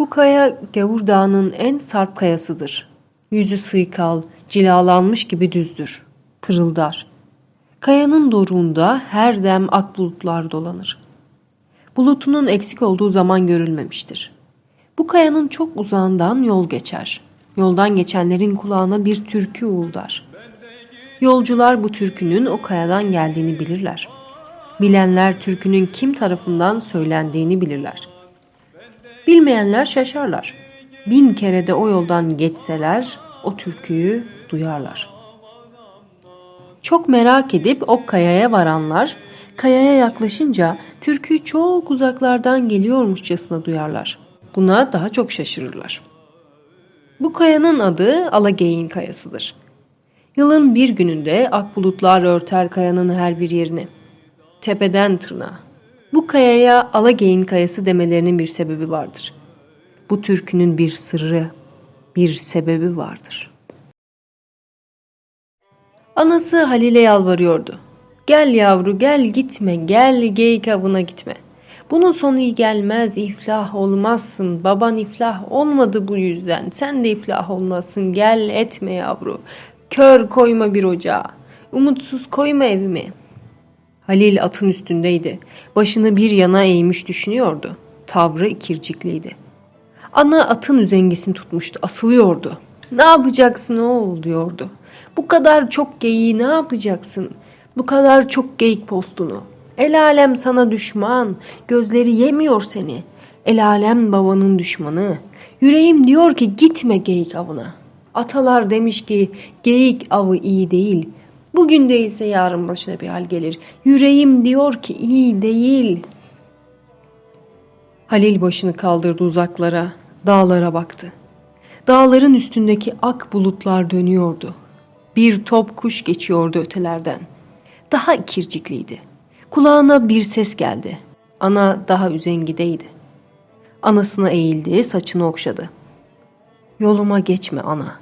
Bu kaya Gavur Dağı'nın en sarp kayasıdır. Yüzü sıykal, cilalanmış gibi düzdür. Pırıldar. Kayanın doruğunda her dem ak bulutlar dolanır. Bulutunun eksik olduğu zaman görülmemiştir. Bu kayanın çok uzağından yol geçer. Yoldan geçenlerin kulağına bir türkü uğuldar. Yolcular bu türkünün o kayadan geldiğini bilirler. Bilenler türkünün kim tarafından söylendiğini bilirler. Bilmeyenler şaşarlar. Bin kere de o yoldan geçseler o türküyü duyarlar. Çok merak edip o kayaya varanlar kayaya yaklaşınca türküyü çok uzaklardan geliyormuşçasına duyarlar. Buna daha çok şaşırırlar. Bu kayanın adı Alageyin Kayasıdır. Yılın bir gününde ak bulutlar örter kayanın her bir yerini. Tepeden tırnağa. Bu kayaya Alageyin Kayası demelerinin bir sebebi vardır. Bu türkünün bir sırrı, bir sebebi vardır. Anası Halil'e yalvarıyordu. Gel yavru gel gitme gel geyik avına gitme. Bunun sonu iyi gelmez iflah olmazsın. Baban iflah olmadı bu yüzden. Sen de iflah olmasın. Gel etme yavru. Kör koyma bir ocağa. Umutsuz koyma evimi. Halil atın üstündeydi. Başını bir yana eğmiş düşünüyordu. Tavrı ikircikliydi. Ana atın üzengisini tutmuştu. Asılıyordu. Ne yapacaksın oğul diyordu. Bu kadar çok geyiği ne yapacaksın? Bu kadar çok geyik postunu. El alem sana düşman, gözleri yemiyor seni. El alem babanın düşmanı. Yüreğim diyor ki gitme geyik avına. Atalar demiş ki geyik avı iyi değil. Bugün değilse yarın başına bir hal gelir. Yüreğim diyor ki iyi değil. Halil başını kaldırdı uzaklara, dağlara baktı. Dağların üstündeki ak bulutlar dönüyordu. Bir top kuş geçiyordu ötelerden. Daha ikircikliydi. Kulağına bir ses geldi. Ana daha üzengideydi. Anasına eğildi, saçını okşadı. Yoluma geçme ana,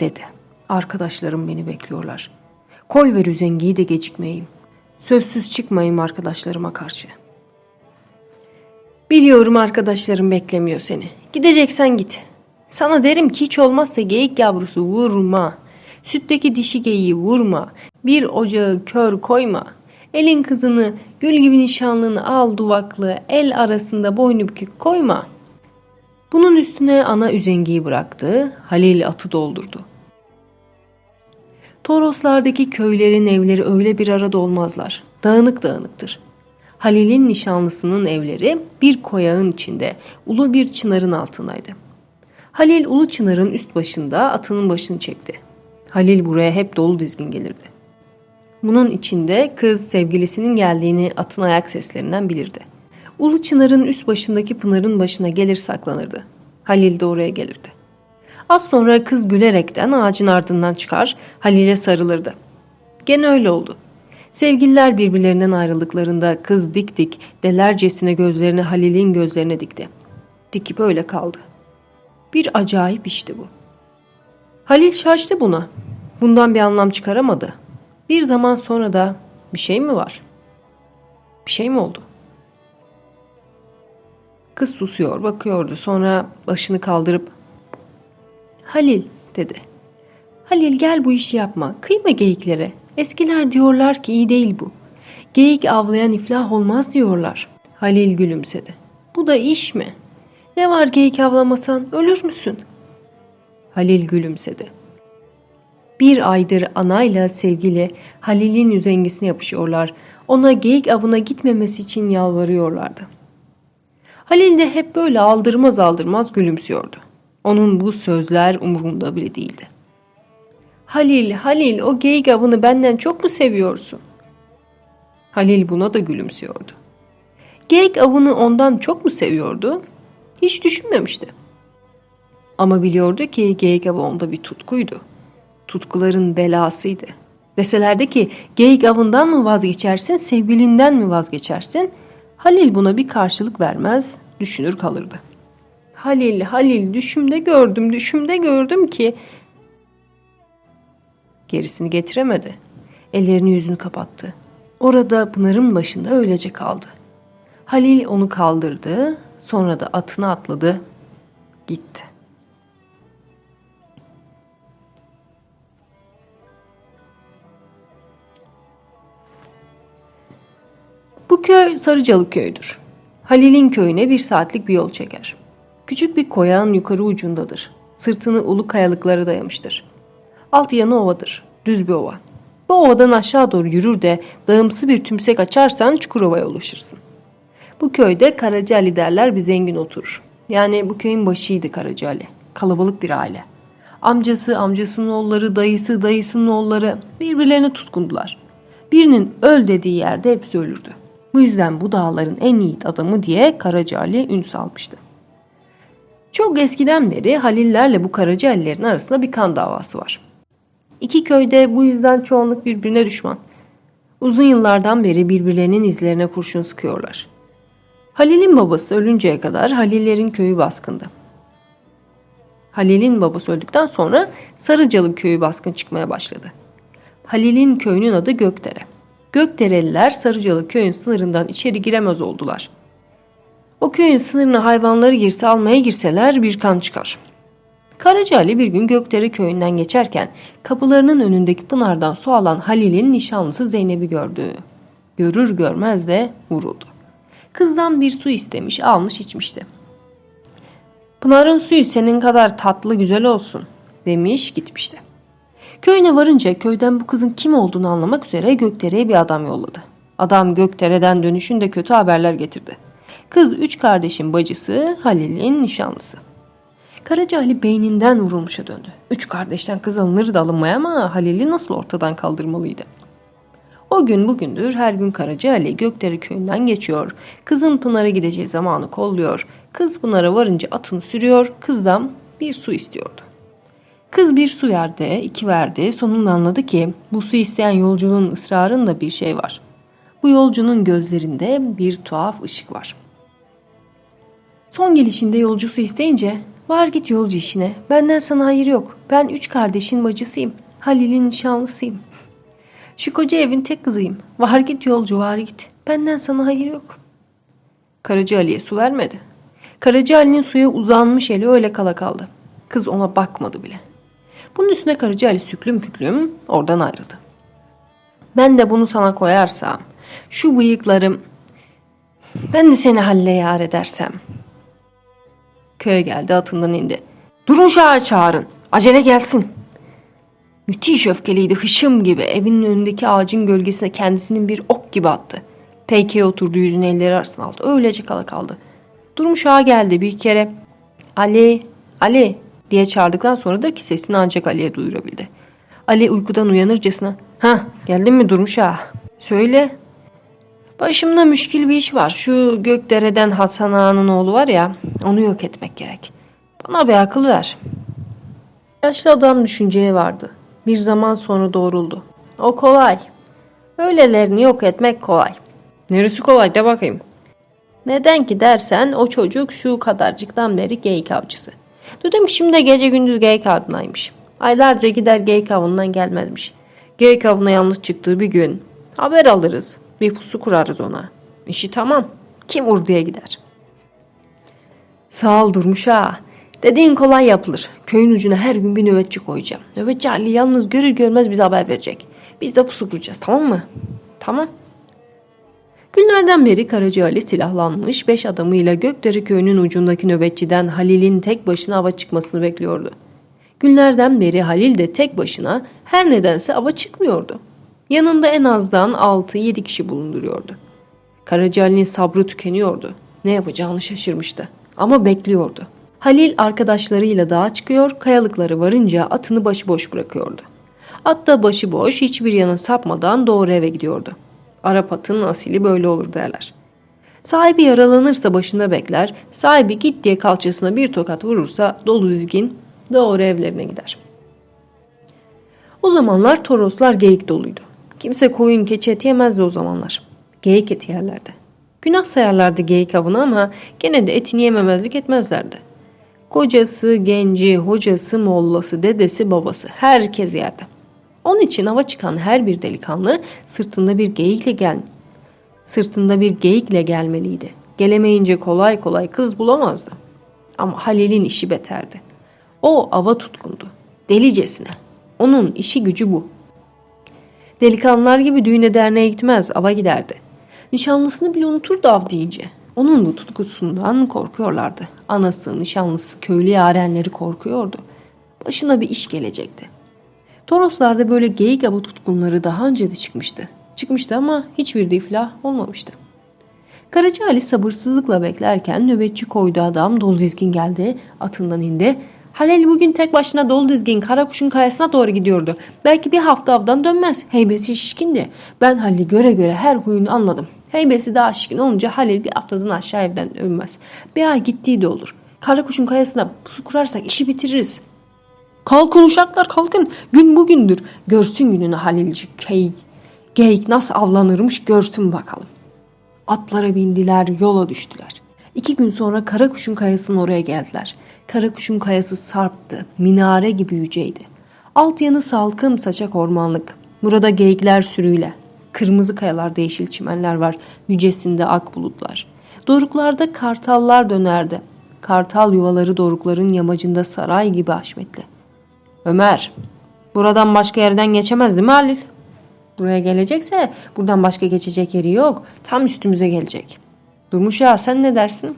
dedi. Arkadaşlarım beni bekliyorlar. Koy ver üzengiyi de gecikmeyeyim. Sözsüz çıkmayayım arkadaşlarıma karşı. Biliyorum arkadaşlarım beklemiyor seni. Gideceksen git. Sana derim ki hiç olmazsa geyik yavrusu vurma. Sütteki dişi geyiği vurma. Bir ocağı kör koyma. Elin kızını gül gibi nişanlını al duvaklı el arasında boynu bükük koyma. Bunun üstüne ana üzengiyi bıraktı. Halil atı doldurdu. Toroslardaki köylerin evleri öyle bir arada olmazlar. Dağınık dağınıktır. Halil'in nişanlısının evleri bir koyağın içinde, ulu bir çınarın altındaydı. Halil ulu çınarın üst başında atının başını çekti. Halil buraya hep dolu dizgin gelirdi. Bunun içinde kız sevgilisinin geldiğini atın ayak seslerinden bilirdi. Ulu Çınar'ın üst başındaki Pınar'ın başına gelir saklanırdı. Halil de oraya gelirdi. Az sonra kız gülerekten ağacın ardından çıkar, Halil'e sarılırdı. Gene öyle oldu. Sevgililer birbirlerinden ayrıldıklarında kız dik dik delercesine gözlerini Halil'in gözlerine dikti. Dikip öyle kaldı. Bir acayip işti bu. Halil şaştı buna. Bundan bir anlam çıkaramadı. Bir zaman sonra da bir şey mi var? Bir şey mi oldu? Kız susuyor, bakıyordu. Sonra başını kaldırıp Halil dedi. Halil gel bu işi yapma. Kıyma geyiklere. Eskiler diyorlar ki iyi değil bu. Geyik avlayan iflah olmaz diyorlar. Halil gülümsedi. Bu da iş mi? Ne var geyik avlamasan ölür müsün? Halil gülümsedi. Bir aydır anayla sevgili Halil'in üzengisine yapışıyorlar. Ona geyik avına gitmemesi için yalvarıyorlardı. Halil de hep böyle aldırmaz aldırmaz gülümsüyordu. Onun bu sözler umurunda bile değildi. Halil, Halil o geyik avını benden çok mu seviyorsun? Halil buna da gülümsüyordu. Geyik avını ondan çok mu seviyordu? Hiç düşünmemişti. Ama biliyordu ki geyik avı onda bir tutkuydu. Tutkuların belasıydı. Deselerdi ki geyik avından mı vazgeçersin, sevgilinden mi vazgeçersin? Halil buna bir karşılık vermez, düşünür kalırdı. Halil, Halil düşümde gördüm, düşümde gördüm ki... Gerisini getiremedi. Ellerini yüzünü kapattı. Orada Pınar'ın başında öylece kaldı. Halil onu kaldırdı, sonra da atına atladı, gitti. Bu köy Sarıcalı köyüdür. Halil'in köyüne bir saatlik bir yol çeker. Küçük bir koyağın yukarı ucundadır. Sırtını ulu kayalıklara dayamıştır. Alt yanı ovadır. Düz bir ova. Bu ovadan aşağı doğru yürür de dağımsı bir tümsek açarsan Çukurova'ya ulaşırsın. Bu köyde Karaca Ali derler bir zengin oturur. Yani bu köyün başıydı Karaca Ali. Kalabalık bir aile. Amcası, amcasının oğulları, dayısı, dayısının oğulları birbirlerine tutkundular. Birinin öl dediği yerde hepsi ölürdü. Bu yüzden bu dağların en yiğit adamı diye Karaca Ali ün salmıştı. Çok eskiden beri Halillerle bu Karaca Alilerin arasında bir kan davası var. İki köyde bu yüzden çoğunluk birbirine düşman. Uzun yıllardan beri birbirlerinin izlerine kurşun sıkıyorlar. Halil'in babası ölünceye kadar Halillerin köyü baskındı. Halil'in babası öldükten sonra Sarıcalı köyü baskın çıkmaya başladı. Halil'in köyünün adı Gökdere. Gökdereliler Sarıcalı köyün sınırından içeri giremez oldular. O köyün sınırına hayvanları girse almaya girseler bir kan çıkar. Karaca Ali bir gün Gökdere köyünden geçerken kapılarının önündeki pınardan su alan Halil'in nişanlısı Zeynep'i gördü. Görür görmez de vuruldu. Kızdan bir su istemiş, almış içmişti. Pınar'ın suyu senin kadar tatlı güzel olsun demiş gitmişti. Köyüne varınca köyden bu kızın kim olduğunu anlamak üzere Gökdere'ye bir adam yolladı. Adam Gökdere'den dönüşünde kötü haberler getirdi. Kız üç kardeşin bacısı Halil'in nişanlısı. Karaca Ali beyninden vurulmuşa döndü. Üç kardeşten kız alınır da alınmaya ama Halil'i nasıl ortadan kaldırmalıydı? O gün bugündür her gün Karaca Ali Gökdere köyünden geçiyor. Kızın Pınar'a gideceği zamanı kolluyor. Kız Pınar'a varınca atını sürüyor. Kızdan bir su istiyordu. Kız bir su verdi, iki verdi. Sonunda anladı ki bu su isteyen yolcunun ısrarında bir şey var. Bu yolcunun gözlerinde bir tuhaf ışık var. Son gelişinde yolcu su isteyince var git yolcu işine. Benden sana hayır yok. Ben üç kardeşin bacısıyım. Halil'in nişanlısıyım. Şu koca evin tek kızıyım. Var git yolcu var git. Benden sana hayır yok. Karaca Ali'ye su vermedi. Karaca Ali'nin suya uzanmış eli öyle kala kaldı. Kız ona bakmadı bile. Bunun üstüne Karaca Ali süklüm küklüm oradan ayrıldı. Ben de bunu sana koyarsam, şu bıyıklarım, ben de seni halle yar edersem. Köye geldi atından indi. Durun şaha çağırın, acele gelsin. Müthiş öfkeliydi hışım gibi evinin önündeki ağacın gölgesine kendisinin bir ok gibi attı. Peyke'ye oturdu yüzünü elleri arasına aldı. Öylece kala kaldı. Durmuş ağa geldi bir kere. Ali, Ali diye çağırdıktan sonra da ki sesini ancak Ali'ye duyurabildi. Ali uykudan uyanırcasına ha geldin mi Durmuş ağa? Söyle. Başımda müşkil bir iş var. Şu Gökdere'den Hasan Ağa'nın oğlu var ya onu yok etmek gerek. Bana bir akıl ver. Yaşlı adam düşünceye vardı. Bir zaman sonra doğruldu. O kolay. Öylelerini yok etmek kolay. Neresi kolay de bakayım. Neden ki dersen o çocuk şu kadarcıktan beri geyik avcısı. Duydum ki şimdi de gece gündüz geyik avındaymış. Aylarca gider geyik avından gelmezmiş. Geyik avına yalnız çıktığı bir gün haber alırız. Bir pusu kurarız ona. İşi tamam. Kim urduya gider. Sağ ol Durmuş ha. Dediğin kolay yapılır. Köyün ucuna her gün bir nöbetçi koyacağım. Nöbetçi Ali yalnız görür görmez bize haber verecek. Biz de pusu kuracağız tamam mı? Tamam. Günlerden beri Karaca Ali silahlanmış beş adamıyla Gökdere köyünün ucundaki nöbetçiden Halil'in tek başına ava çıkmasını bekliyordu. Günlerden beri Halil de tek başına her nedense ava çıkmıyordu. Yanında en azdan 6-7 kişi bulunduruyordu. Karaca Ali'nin sabrı tükeniyordu. Ne yapacağını şaşırmıştı. Ama bekliyordu. Halil arkadaşlarıyla dağa çıkıyor, kayalıkları varınca atını başıboş bırakıyordu. At da başıboş, hiçbir yana sapmadan doğru eve gidiyordu. Arap atının asili böyle olur derler. Sahibi yaralanırsa başında bekler, sahibi git diye kalçasına bir tokat vurursa dolu dizgin doğru evlerine gider. O zamanlar toroslar geyik doluydu. Kimse koyun keçi eti yemezdi o zamanlar. Geyik eti yerlerdi. Günah sayarlardı geyik avını ama gene de etini yememezlik etmezlerdi. Kocası, genci, hocası, mollası, dedesi, babası herkes yerde. Onun için hava çıkan her bir delikanlı sırtında bir geyikle gel sırtında bir geyikle gelmeliydi. Gelemeyince kolay kolay kız bulamazdı. Ama Halil'in işi beterdi. O ava tutkundu. Delicesine. Onun işi gücü bu. Delikanlılar gibi düğüne derneğe gitmez, ava giderdi. Nişanlısını bile unuturdu av deyince. Onun bu tutkusundan korkuyorlardı. Anası, nişanlısı, köylü yarenleri korkuyordu. Başına bir iş gelecekti. Toroslarda böyle geyik avı tutkunları daha önce de çıkmıştı. Çıkmıştı ama hiçbir de iflah olmamıştı. Karaca Ali sabırsızlıkla beklerken nöbetçi koydu adam dolu dizgin geldi. Atından indi. Halil bugün tek başına dolu dizgin Karakuş'un kayasına doğru gidiyordu. Belki bir hafta avdan dönmez. Heybesi şişkindi. Ben Halil'i göre göre her huyunu anladım. Heybesi daha şişkin olunca Halil bir haftadan aşağı evden övmez. Bir ay gittiği de olur. Karakuş'un kayasına pusu kurarsak işi bitiririz. Kalkın uşaklar kalkın. Gün bugündür. Görsün gününü Halilcik. Geyik, geyik nasıl avlanırmış görsün bakalım. Atlara bindiler, yola düştüler. İki gün sonra Karakuş'un kayasının oraya geldiler. Karakuş'un kayası sarptı, minare gibi yüceydi. Alt yanı salkım saçak ormanlık. Burada geyikler sürüyle. Kırmızı kayalarda yeşil çimenler var, yücesinde ak bulutlar. Doruklarda kartallar dönerdi. Kartal yuvaları dorukların yamacında saray gibi haşmetli. Ömer, buradan başka yerden geçemez değil mi Halil? Buraya gelecekse buradan başka geçecek yeri yok. Tam üstümüze gelecek. Durmuş ya sen ne dersin?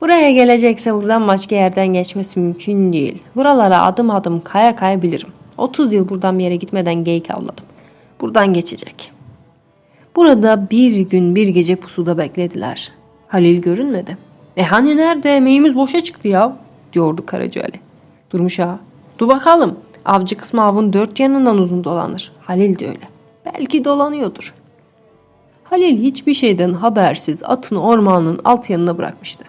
Buraya gelecekse buradan başka yerden geçmesi mümkün değil. Buralara adım adım kaya kaya bilirim. 30 yıl buradan bir yere gitmeden geyik avladım. Buradan geçecek. Burada bir gün bir gece pusuda beklediler. Halil görünmedi. E hani nerede? Emeğimiz boşa çıktı ya diyordu Karaca Ali. Durmuş ağa. Dur bakalım. Avcı kısmı avın dört yanından uzun dolanır. Halil de öyle. Belki dolanıyordur. Halil hiçbir şeyden habersiz atını ormanın alt yanına bırakmıştı.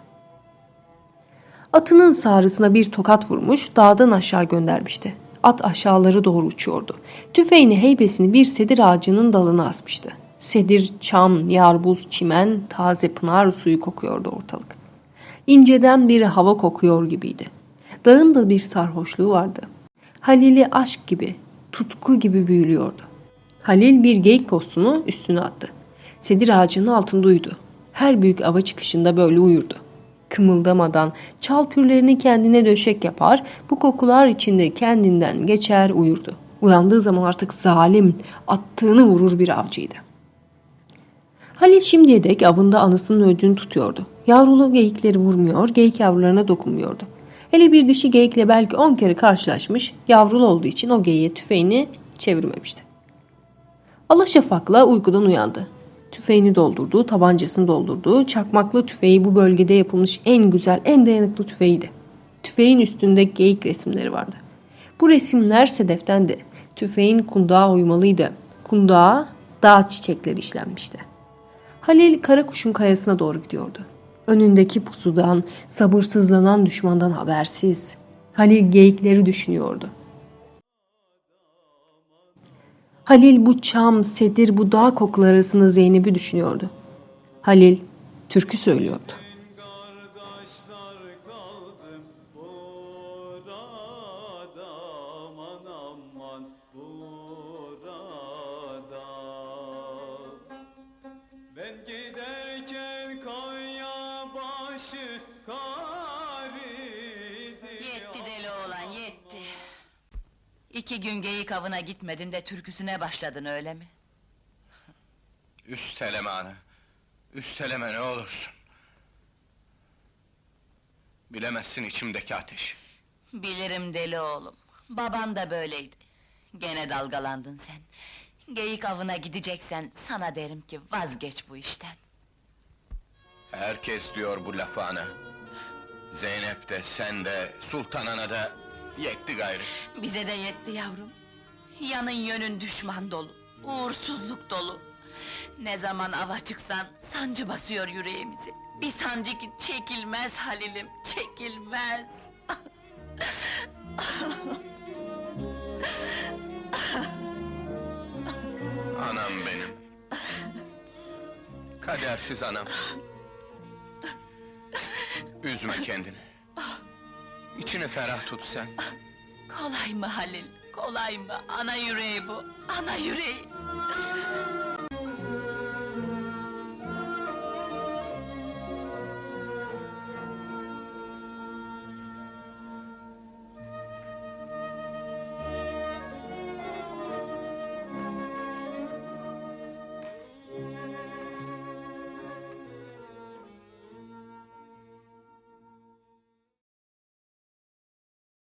Atının sağrısına bir tokat vurmuş, dağdan aşağı göndermişti. At aşağıları doğru uçuyordu. Tüfeğini heybesini bir sedir ağacının dalına asmıştı. Sedir, çam, yarbuz, çimen, taze pınar suyu kokuyordu ortalık. İnceden bir hava kokuyor gibiydi. Dağın da bir sarhoşluğu vardı. Halil'i aşk gibi, tutku gibi büyülüyordu. Halil bir geyik postunu üstüne attı. Sedir ağacının altında uyudu. Her büyük ava çıkışında böyle uyurdu. Kımıldamadan çal pürlerini kendine döşek yapar, bu kokular içinde kendinden geçer uyurdu. Uyandığı zaman artık zalim, attığını vurur bir avcıydı. Halil şimdiye dek avında anasının ödünü tutuyordu. Yavrulu geyikleri vurmuyor, geyik yavrularına dokunmuyordu. Hele bir dişi geyikle belki on kere karşılaşmış, yavrulu olduğu için o geyiğe tüfeğini çevirmemişti. Alaşafak'la uykudan uyandı. Tüfeğini doldurdu, tabancasını doldurdu. Çakmaklı tüfeği bu bölgede yapılmış en güzel, en dayanıklı tüfeğiydi. Tüfeğin üstünde geyik resimleri vardı. Bu resimler sedeftendi. Tüfeğin kundağa uymalıydı. Kundağa dağ çiçekleri işlenmişti. Halil Karakuş'un kayasına doğru gidiyordu. Önündeki pusudan, sabırsızlanan düşmandan habersiz. Halil geyikleri düşünüyordu. Halil bu çam, sedir, bu dağ kokuları arasında Zeynep'i düşünüyordu. Halil türkü söylüyordu. Gün geyik avına gitmedin de türküsüne başladın öyle mi? Üsteleme ana. Üsteleme ne olursun. Bilemezsin içimdeki ateşi. Bilirim deli oğlum. Baban da böyleydi. Gene dalgalandın sen. Geyik avına gideceksen sana derim ki vazgeç bu işten. Herkes diyor bu lafı ana. Zeynep de, sen de, Sultan Ana da yetti gayrı. Bize de yetti yavrum. Yanın yönün düşman dolu, uğursuzluk dolu. Ne zaman ava çıksan sancı basıyor yüreğimizi. Bir sancı ki çekilmez Halil'im, çekilmez. Anam benim. Kadersiz anam. Üzme kendini. İçini ferah tut sen. Kolay mı Halil, kolay mı? Ana yüreği bu, ana yüreği.